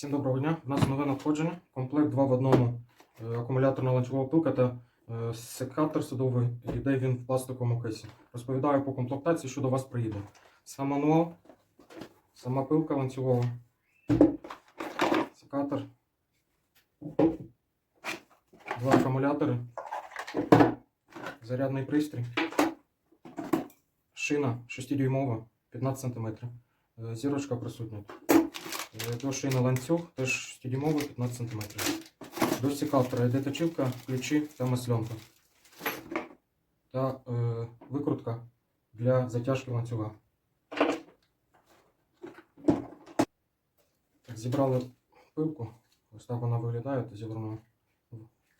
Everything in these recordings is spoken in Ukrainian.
Всім доброго дня. У нас нове надходження. Комплект 2 в одному е, акумуляторна ланцюгова пилка та е, секатор садовий. Йде він в пластиковому кейсі. Розповідаю по комплектації, що до вас приїде. Сам мануал, сама пилка ланцюгова, секатор, два акумулятори, зарядний пристрій, шина 6-дюймова, 15 см. Зірочка присутня. Е, До ланцюг теж стідімовий 15 см. До секатора йде точилка, ключі та масленка. Та е, викрутка для затяжки ланцюга. Так, зібрали пилку. Ось так вона виглядає зібрана в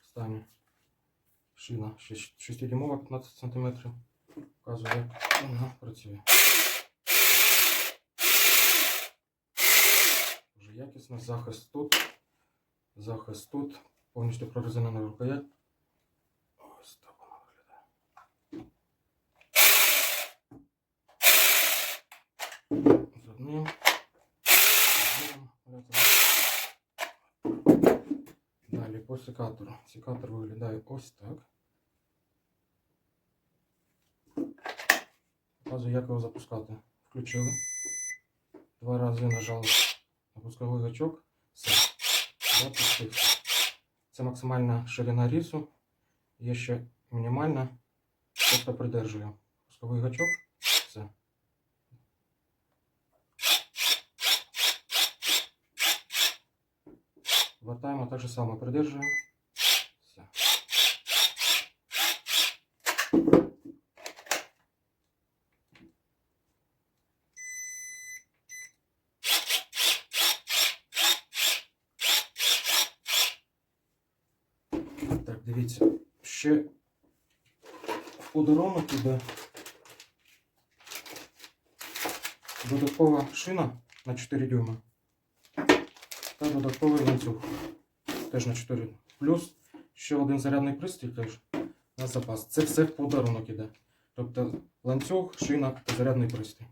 стані. Шина 6-дюймова 15 см. Показую, як вона працює. Якісно. Захист тут. Захист тут. Повністю прорезинена рукоять. Ось так вона виглядає. З одним. Далі по секатору. Секатор виглядає ось так. Показую, як його запускати. Включили. Два рази нажали пусковий гачок. Все. Це максимальна ширина рісу. Є ще мінімальна. Тобто придержую. Пусковий гачок. Все. Вертаємо так же само придержуємо. Все. Дивіться. Ще в подарунок іде додаткова шина на 4 дюйма та додатковий ланцюг теж на 4 Плюс ще один зарядний пристрій теж на запас. Це все в подарунок іде. Тобто ланцюг, шина зарядний пристрій.